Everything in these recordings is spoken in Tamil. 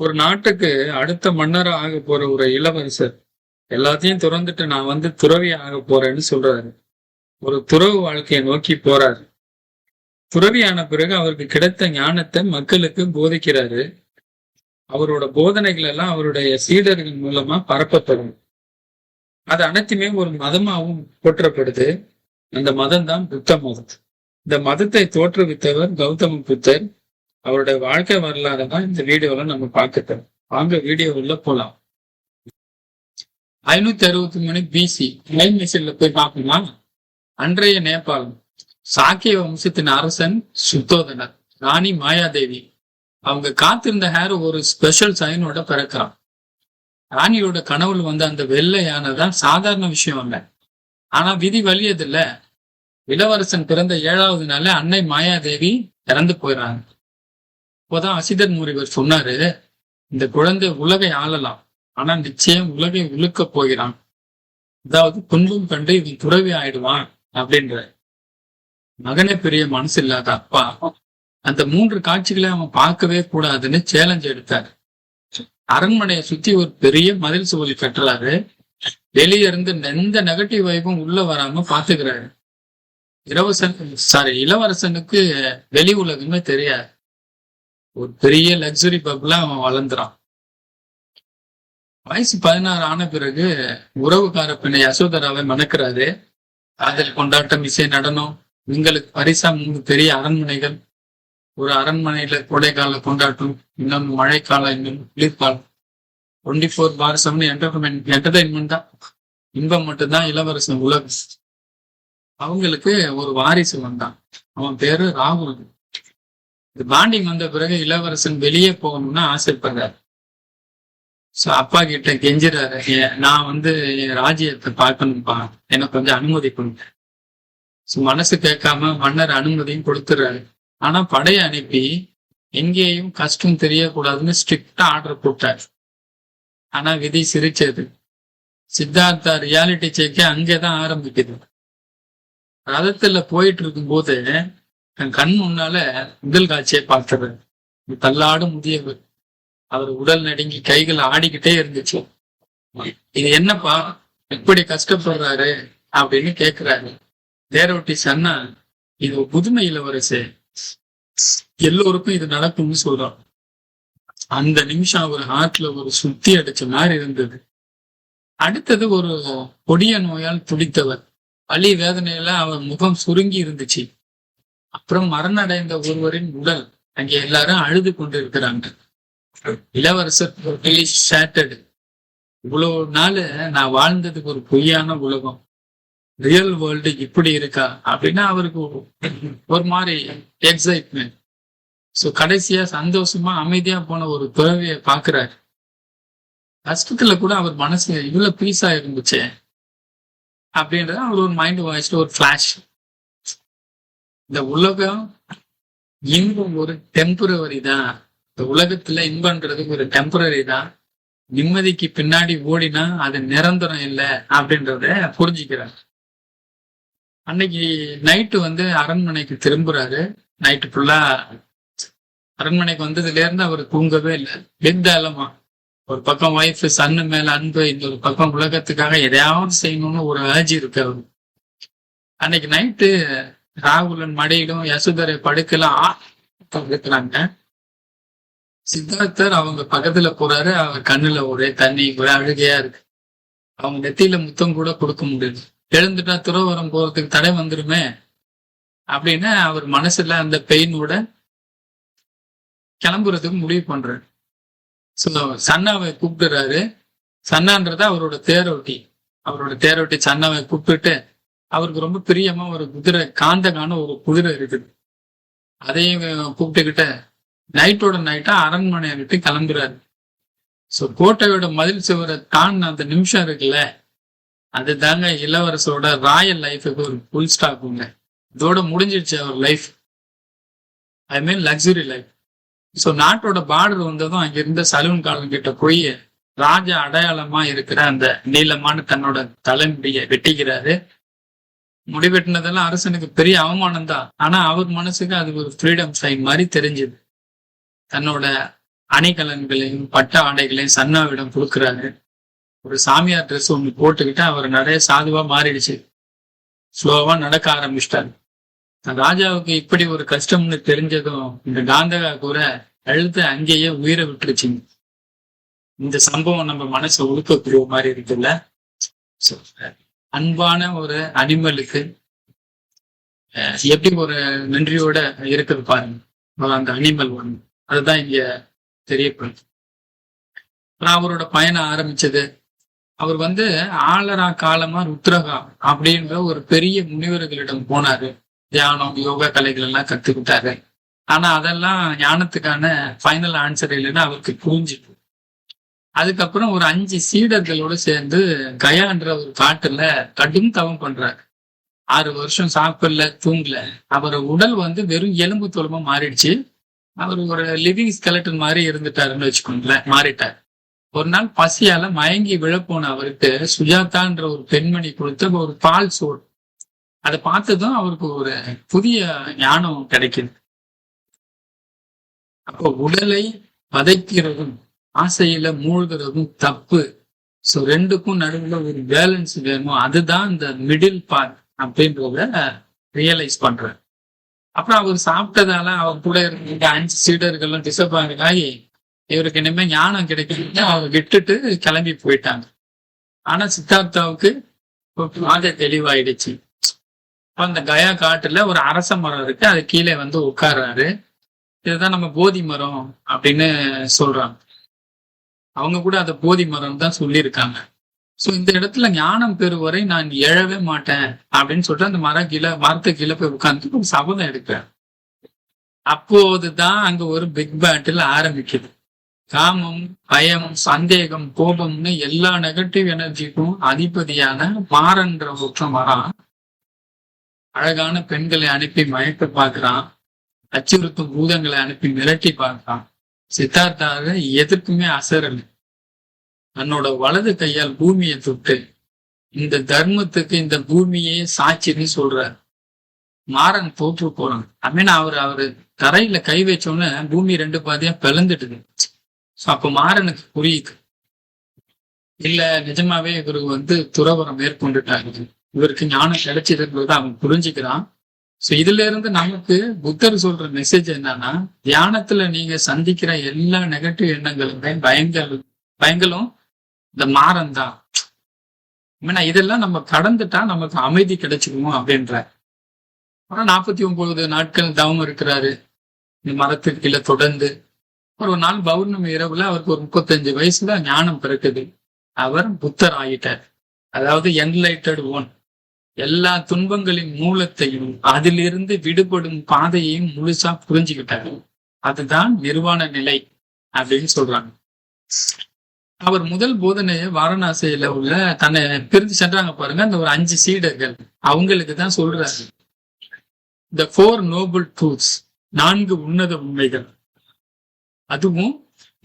ஒரு நாட்டுக்கு அடுத்த மன்னராக ஆக போற ஒரு இளவரசர் எல்லாத்தையும் துறந்துட்டு நான் வந்து துறவி ஆக போறேன்னு சொல்றாரு. ஒரு துறவு வாழ்க்கையை நோக்கி போறாரு. துறவியான பிறகு அவருக்கு கிடைத்த ஞானத்தை மக்களுக்கு போதிக்கிறாரு. அவரோட போதனைகள் எல்லாம் அவருடைய சீடர்கள் மூலமா பரப்பப்படும். அது அனைத்துமே ஒரு மதமாகவும் போற்றப்படுது. அந்த மதம் தான் புத்த மதம். இந்த மதத்தை தோற்றுவித்தவர் கௌதம புத்தர். அவருடைய வாழ்க்கை வரலாறு தான் இந்த வீடியோல நம்ம பார்க்கறோம் வாங்க வீடியோ உள்ள போலாம். ஐநூத்தி அறுபத்தி மூணு பிசி லைன் மிஷின்ல போய் பார்ப்போமா? அன்றைய நேபாளம் சாக்கிய வம்சத்தின் அரசன் சுத்தோதனர் ராணி மாயாதேவி. அவங்க காத்திருந்த ஹேர் ஒரு ஸ்பெஷல் சைனோட பிறக்கிறான். ராணியோட கனவுல வந்த அந்த வெள்ளை யானை தான் சாதாரண விஷயம் இல்லை ஆனா விதி வலியது இல்ல இளவரசன் பிறந்த ஏழாவது நாள அன்னை மாயாதேவி இறந்து போயிடுறாங்க அப்போதான் அசிதர் முனிவர் சொன்னாரு இந்த குழந்தை உலகை ஆளலாம் ஆனா நிச்சயம் உலகை உழுக்க போகிறான். அதாவது துன்பம் கண்டு இவன் துறவி ஆயிடுவான் அப்படின்ற மகனே பெரிய மனசு இல்லாத அப்பா. அந்த மூன்று காட்சிகளை அவன் பார்க்கவே கூடாதுன்னு சேலஞ்ச் எடுத்தார். அரண்மனையை சுத்தி ஒரு பெரிய மதில் சுவதி கட்டுறாரு. வெளிய இருந்து எந்த நெகட்டிவ் வைப்பும் உள்ள வராம பாத்துக்கிறாரு இளவரசன் சாரி இளவரசனுக்கு வெளி உலகமே தெரியாது. ஒரு பெரிய லக்ஸரி பப்ல அவன் வளர்ந்துறான். வயசு பதினாறு ஆன பிறகு உறவுக்கார பெண்ணை யசோதராவை மணக்கிறாரு. காதல் கொண்டாட்டம் இசை நடனம் எங்களுக்கு பரிசா மூணு பெரிய அரண்மனைகள். ஒரு அரண்மனையில கோடைக்கால கொண்டாட்டம் இன்னொன்று மழைக்காலம் இன்னொன்று குளிர்காலம். Twenty four bar seven entertainment entertainment தான். இன்பம் மட்டும்தான் இளவரசன் உலகம். அவங்களுக்கு ஒரு வாரிசு வந்தான். அவன் பேரு ராகுல். இது பாண்டிங் வந்த பிறகு இளவரசன் வெளியே போகணும்னு ஆசைப்படுறாரு. சோ அப்பா கிட்ட கெஞ்சுறாரு. நான் வந்து என் ராஜ்யத்தை பார்க்கணும்ப்பா. எனக்கு கொஞ்சம் அனுமதி கொடுங்க. ஸோ மனசு கேட்காம மன்னர் அனுமதியும் கொடுத்துறாரு. ஆனா படையை அனுப்பி எங்கேயும் கஷ்டம் தெரியக்கூடாதுன்னு ஸ்ட்ரிக்டா ஆர்டர் போட்டார். ஆனா விதி சிரிச்சது. சித்தார்த்தா ரியாலிட்டி செக்கே அங்கேதான் ஆரம்பிக்குது. ரதத்துல போயிட்டு இருக்கும்போது என் கண் முன்னால முதல் காட்சியை பார்த்தவர் தள்ளாடும் முதியவர். அவர் உடல் நடுங்கி கைகள் ஆடிக்கிட்டே இருந்துச்சு. இது என்னப்பா எப்படி கஷ்டப்படுறாரு அப்படின்னு கேக்குறாரு. தேரோட்டி சொன்னா இது புதுமை இளவரசு எல்லோருக்கும் இது நடக்கும்னு சொல்றான். அந்த நிமிஷம் அவர் ஹார்ட்ல ஒரு சுத்தி அடிச்ச மாதிரி இருந்தது. அடுத்தது ஒரு கொடிய நோயால் துடித்தவர். வலி வேதனையில அவர் முகம் சுருங்கி இருந்துச்சு. அப்புறம் மரணடைந்த ஒருவரின் உடல் அங்கே எல்லாரும் அழுது கொண்டு இருக்கிறாங்க இளவரசர் ஷேட்டர்டு இவ்வளவு நாள் நான் வாழ்ந்ததுக்கு ஒரு பொய்யான உலகம். ரியல் வேர்ல்டு இப்படி இருக்கா? அப்படின்னா அவருக்கு ஒரு- மாதிரி எக்ஸைட்மெண்ட் சோ கடைசியா சந்தோஷமா அமைதியா போன ஒரு துறவியை பாக்குறாரு கஷ்டத்துல கூட அவர் மனசு இவ்வளவு பீஸா இருந்துச்சு. அப்படின்றது அவர் ஒரு மைண்ட் வாய்ஸ்ல ஒரு ஃபிளாஷ் இந்த உலகம் இன்பம் ஒரு டெம்பரவரி தான். இந்த உலகத்துல இன்பன்றது ஒரு டெம்பரரி தான். நிம்மதிக்கு பின்னாடி ஓடினா அது நிரந்தரம் இல்லை அப்படின்றத புரிஞ்சுக்கிறார். அன்னைக்கு நைட்டு வந்து அரண்மனைக்கு திரும்புறாரு. நைட்டு ஃபுல்லா அரண்மனைக்கு வந்ததுல இருந்து அவர் தூங்கவே இல்லை. வெத்தாலமா ஒரு பக்கம் ஒய்ஃப் சன்னு மேல அன்பு இன்னொரு பக்கம் உலகத்துக்காக எதையாவது செய்யணும்னு ஒரு ஆஜி இருக்கு அவரு அன்னைக்கு நைட்டு ராகுலன் மடியிலும் யசுதரை படுக்கலாம் இருக்கிறாங்க சித்தார்த்தர் அவங்க பக்கத்துல போறாரு அவர் கண்ணுல ஒரே தண்ணி ஒரே அழுகையா இருக்கு. அவங்க நெத்தியில முத்தம் கூட கொடுக்க முடியல. எழுந்துட்டா துறவரம் போறதுக்கு தடை வந்துருமே அப்படின்னு அவர் மனசுல அந்த பெயினோட கிளம்புறதுக்கு முடிவு பண்றாரு. ஸோ சன்னாவை கூப்பிடுறாரு. சன்னான்றது அவரோட தேரோட்டி. அவரோட தேரோட்டி சன்னாவை கூப்பிட்டுட்டு அவருக்கு ரொம்ப பிரியமா ஒரு குதிரை காந்தகான ஒரு குதிரை இருக்குது. அதையும் கூப்பிட்டுக்கிட்ட நைட்டோட நைட்டா அரண்மனையை விட்டு கிளம்புறாரு. ஸோ கோட்டையோட மதில் சுவரை தான் அந்த நிமிஷம் இருக்குல்ல அது தாங்க இளவரசரோட ராயல் லைஃபுக்கு ஒரு ஃபுல் ஸ்டாப்புங்க இதோட முடிஞ்சிடுச்சு அவர் life I mean luxury life so நாட்டோட பார்டர் வந்ததும் அங்க இருந்த சலூன் காலம் கிட்ட போய் ராஜ அடையாளமா இருக்கிற அந்த நீளமான தன்னோட தலைமுடியை வெட்டிக்கிறாரு. முடி வெட்டினதெல்லாம் அரசனுக்கு பெரிய அவமானம் தான் ஆனா அவர் மனசுக்கு அது ஒரு ஃப்ரீடம் சைன் மாதிரி தெரிஞ்சுது. தன்னோட அணிகலன்களையும் பட்ட ஆடைகளையும் சன்னாவிடம் கொடுக்குறாரு. ஒரு சாமியார் ட்ரெஸ் ஒன்று போட்டுக்கிட்டு அவர் நிறைய சாதுவா மாறிடுச்சு. ஸ்லோவா நடக்க ஆரம்பிச்சிட்டாரு. ராஜாவுக்கு இப்படி ஒரு கஷ்டம்னு தெரிஞ்சதும் இந்த காந்தகா கூட அழுத்து அங்கேயே உயிரை விட்டுருச்சுங்க இந்த சம்பவம் நம்ம மனசை உழுக்கக்கூடிய மாதிரி இருக்குல்ல? So, அன்பான ஒரு அனிமலுக்கு அஹ், எப்படி ஒரு நன்றியோட இருக்குது பாருங்க. அந்த அனிமல் ஒன்று. அதுதான் இங்க தெரியப்படுது. அப்புறம் அவரோட பயணம் ஆரம்பிச்சது. அவர் வந்து ஆலரா காலமா ருத்ரகா அப்படின்ற ஒரு பெரிய முனிவர்களிடம் போனாரு. தியானம் யோகா கலைகள் எல்லாம் கத்துக்கிட்டாரு. ஆனா அதெல்லாம் ஞானத்துக்கான ஃபைனல் ஆன்சர் இல்லைன்னு அவருக்கு புரிஞ்சுட்டு அதுக்கப்புறம் ஒரு அஞ்சு சீடர்களோட சேர்ந்து கயான்ற ஒரு காட்டுல கடும் தவம் பண்றாரு. ஆறு வருஷம் சாப்பிடல தூங்கல. அவர் உடல் வந்து வெறும் எலும்பு தோலமா மாறிடுச்சு. அவர் ஒரு லிவிங் ஸ்கெலட்டன் மாதிரி இருந்துட்டாருன்னு வச்சுக்கோங்களேன் மாறிட்டார். ஒரு நாள் பசியால மயங்கி விழப்போன அவருக்கு சுஜாதான்ற ஒரு பெண்மணி கொடுத்த ஒரு பால் சோடு அதை பார்த்ததும் அவருக்கு ஒரு புதிய ஞானம் கிடைக்குது. அப்போ உடலை வதைக்கிறதும் ஆசையில மூழ்கிறதும் தப்பு. சோ ரெண்டுக்கும் நடுவில் ஒரு பேலன்ஸ் வேணும். அதுதான் இந்த மிடில் பார்ட் அப்படின்றத ரியலைஸ் பண்றாரு அப்புறம் அவர் சாப்பிட்டதால அவர் கூட இருந்த அஞ்சு சீடர்களும் டிசப்பாயிண்ட் ஆகி இவருக்கு இனிமே ஞானம் கிடைக்குதுன்னு அவர் விட்டுட்டு கிளம்பி போயிட்டாங்க. ஆனா சித்தார்த்தாவுக்கு ஒரு பாதை தெளிவாயிடுச்சு. அந்த கயா காட்டுல ஒரு அரச மரம் இருக்கு. அது கீழே வந்து உட்கார்றாரு. இதுதான் நம்ம போதி மரம் அப்படின்னு சொல்றாங்க. அவங்க கூட அதை போதி மரம் தான் சொல்லியிருக்காங்க. சோ இந்த இடத்துல ஞானம் பெறுவரை நான் எழவே மாட்டேன் அப்படின்னு சொல்லிட்டு அந்த மரம் கீழே மரத்தை கீழே போய் உட்கார்ந்து சபதம் எடுக்கிறேன் அப்போதுதான் அங்க ஒரு பிக் பேட்டில் ஆரம்பிக்குது. காமம் பயம் சந்தேகம் கோபம்னு எல்லா நெகட்டிவ் எனர்ஜிக்கும் அதிபதியான மாறன்ற ஒற்ற மரம். அழகான பெண்களை அனுப்பி மயக்க பார்க்கிறான். அச்சுறுத்தும் பூதங்களை அனுப்பி மிரட்டி பார்க்கிறான். சித்தார்த்தாக எதுக்குமே அசரல் தன்னோட வலது கையால் பூமியை தொட்டு இந்த தர்மத்துக்கு இந்த பூமியே சாட்சின்னு சொல்றார். மாறன் தோற்று போறான் ஐ மீன் அவர் அவரு தரையில கை வச்சோன்னு பூமி ரெண்டு பாதியா பிளந்துட்டுது. சோ அப்ப மாறனுக்கு புரியுது. இல்ல நிஜமாவே இவரு வந்து துறவரம் மேற்கொண்டுட்டாரு. இவருக்கு ஞானம் கிடைச்சிருக்கிறத அவன் புரிஞ்சுக்கிறான். சோ இதுல இருந்து நமக்கு புத்தர் சொல்ற மெசேஜ் என்னன்னா தியானத்துல நீங்க சந்திக்கிற எல்லா நெகட்டிவ் எண்ணங்களுமே பயங்கள் பயங்களும் இந்த மாறம் தான் இதெல்லாம் நம்ம கடந்துட்டா நமக்கு அமைதி கிடைச்சிக்குமோ அப்படின்ற. அப்புறம் நாற்பத்தி ஒன்பது நாட்கள் தவம் இருக்கிறாரு. இந்த மரத்துக்கு கீழே தொடர்ந்து. ஒரு நாள் பௌர்ணமி இரவுல அவருக்கு ஒரு முப்பத்தஞ்சு வயசுல ஞானம் பிறக்குது. அவர் புத்தர் ஆயிட்டார். அதாவது என்லைட்டட் ஓன் எல்லா துன்பங்களின் மூலத்தையும் அதிலிருந்து விடுபடும் பாதையையும் முழுசா புரிஞ்சுக்கிட்டாரு அதுதான் நிர்வாண நிலை அப்படின்னு சொல்றாங்க. அவர் முதல் போதனையை வாரணாசியில உள்ள தன்னை பிரிந்து சென்றாங்க பாருங்க. அந்த ஒரு அஞ்சு சீடர்கள் அவங்களுக்கு தான் சொல்றாரு. த ஃபோர் நோபல் ட்ரூத்ஸ் நான்கு உன்னத உண்மைகள். அதுவும்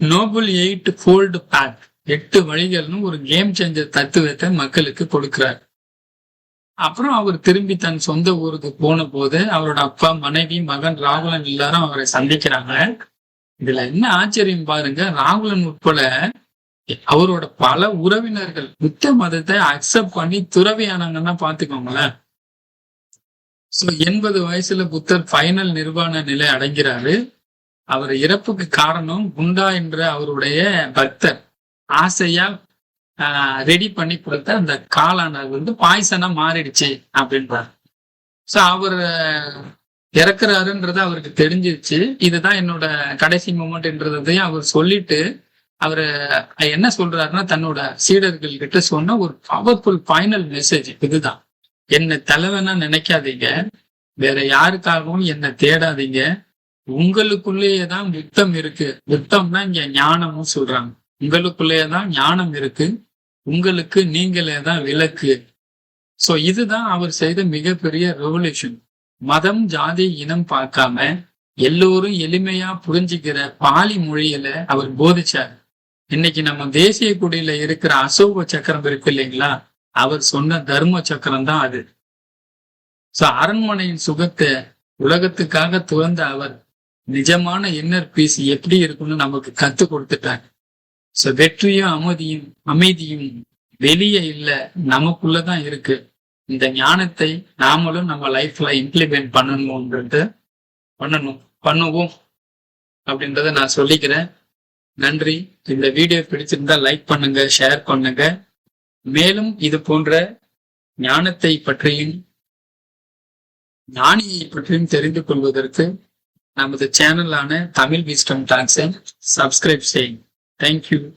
நோபல் எயிட் ஃபோல்டு பேக் எட்டு வழிகள்னு ஒரு கேம் சேஞ்சர் தத்துவத்தை மக்களுக்கு கொடுக்கிறார். அப்புறம் அவர் திரும்பி தன் சொந்த ஊருக்கு போன போது அவரோட அப்பா மனைவி மகன் ராகுலன் எல்லாரும் அவரை சந்திக்கிறாங்க. இதுல என்ன ஆச்சரியம் பாருங்க ராகுலன் உட்பட அவரோட பல உறவினர்கள் புத்த மதத்தை அக்செப்ட் பண்ணி துறவியானாங்கன்னா பாத்துக்கோங்களேன் சோ எண்பது வயசுல புத்தர் ஃபைனல் நிர்வாண நிலை அடைகிறாரு. அவர் இறப்புக்கு காரணம் குண்டா என்ற அவருடைய பக்தர். ஆசையா ரெடி பண்ணி கொடுத்த அந்த காளானது வந்து பாய்சனா மாறிடுச்சு அப்படின்றார். சோ அவர் இறக்குறாருன்றது அவருக்கு தெரிஞ்சிருச்சு. இதுதான் என்னோட கடைசி மூமெண்ட்ன்றதையும் அவர் சொல்லிட்டு அவர் என்ன சொல்றாருன்னா தன்னோட சீடர்கள் கிட்ட சொன்ன ஒரு பவர்ஃபுல் ஃபைனல் மெசேஜ் இதுதான். என்னை தலைவனா நினைக்காதீங்க. வேற யாருக்காகவும் என்ன தேடாதீங்க. உங்களுக்குள்ளேயே தான் யுத்தம் இருக்கு. யுத்தம்னா இங்க ஞானமும் சொல்றாங்க. உங்களுக்குள்ளேயே தான் ஞானம் இருக்கு உங்களுக்கு நீங்களே தான் விளக்கு. சோ இதுதான் அவர் செய்த மிகப்பெரிய ரெவல்யூஷன் மதம் ஜாதி இனம் பார்க்காம எல்லோரும் எளிமையா புரிஞ்சுக்கிற பாலி மொழியில அவர் போதிச்சார். இன்னைக்கு நம்ம தேசிய குடியில இருக்கிற அசோக சக்கரம் இருக்கு இல்லைங்களா? அவர் சொன்ன தர்ம சக்கரம் தான் அது. சோ அரண்மனையின் சுகத்தை உலகத்துக்காக துறந்த அவர் நிஜமான இன்னர் பீஸ் எப்படி இருக்கும்னு நமக்கு கத்து கொடுத்துட்டாங்க சோ வெற்றியும் அமைதியும் அமைதியும் வெளியே இல்ல நமக்குள்ளதான் இருக்கு. இந்த ஞானத்தை நாமளும் நம்ம லைஃப்ல இம்ப்ளிமெண்ட் பண்ணணும்ன்றது பண்ணணும் பண்ணுவோம் அப்படின்றத நான் சொல்லிக்கிறேன். நன்றி. இந்த வீடியோ பிடிச்சிருந்தா லைக் பண்ணுங்க ஷேர் பண்ணுங்க. மேலும் இது போன்ற ஞானத்தை பற்றியும் ஞானியை பற்றியும் தெரிந்து கொள்வதற்கு நமது சேனலான தமிழ் விஸ்டம் டாக்ஸை சப்ஸ்கிரைப் Thank you.